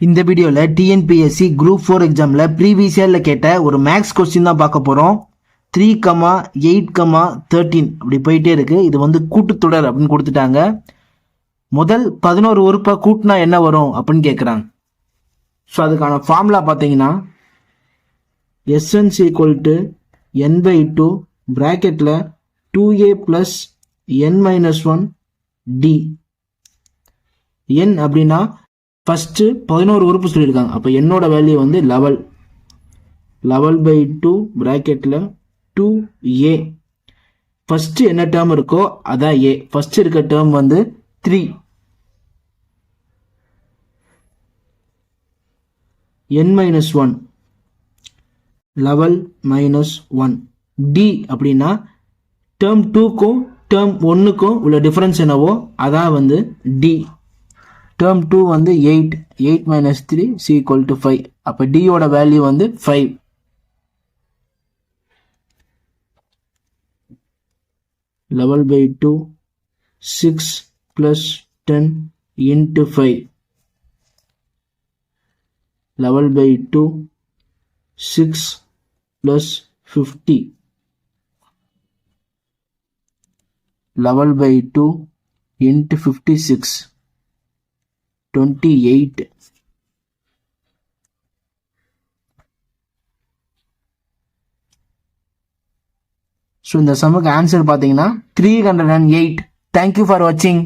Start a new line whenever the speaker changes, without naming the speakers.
இந்த வீடியோவில் TNPSC group four எக்ஸாமில் ப்ரீவியஸ் இயரில் கேட்ட ஒரு மேக்ஸ் கொஸ்டின் தான் பார்க்க போகிறோம் three comma eight comma thirteen அப்படி போயிட்டே இருக்கு. இது வந்து கூட்டுத்தொடர் அப்படின்னு கொடுத்துட்டாங்க. முதல் பதினோரு உறுப்பை கூட்டினா என்ன வரும் அப்படின்னு கேட்குறாங்க ஸோ அதுக்கான ஃபார்முலா பார்த்தீங்கன்னா SN equal to n by two ப்ராக்கெட்டில் two a plus n minus one d n அப்படின்னா ஃபஸ்ட்டு பதினோரு உறுப்பு சொல்லியிருக்காங்க. அப்போ என்னோட வேல்யூ வந்து லெவல் லெவல் பை டூ ப்ராக்கெட்டில் டூ ஏ ஃபஸ்ட்டு என்ன டேர்ம் இருக்கோ அதான் ஏ ஃபஸ்ட்டு இருக்க டேர்ம் வந்து three n minus one level minus one d அப்படின்னா டேர்ம் டூக்கும் டேர்ம் ஒன்றுக்கும் உள்ள டிஃப்ரென்ஸ் என்னவோ அதான் வந்து டி டேர்ம் டூ வந்து eight eight minus three c equal to five அப்போ டியோட வேல்யூ வந்து five level by two six plus ten into five level by two six plus fifty level by two into fifty six twenty eight so இந்த சம்முக்கு answer பார்த்தீங்கன்னா three hundred and eight thank you for வாட்சிங்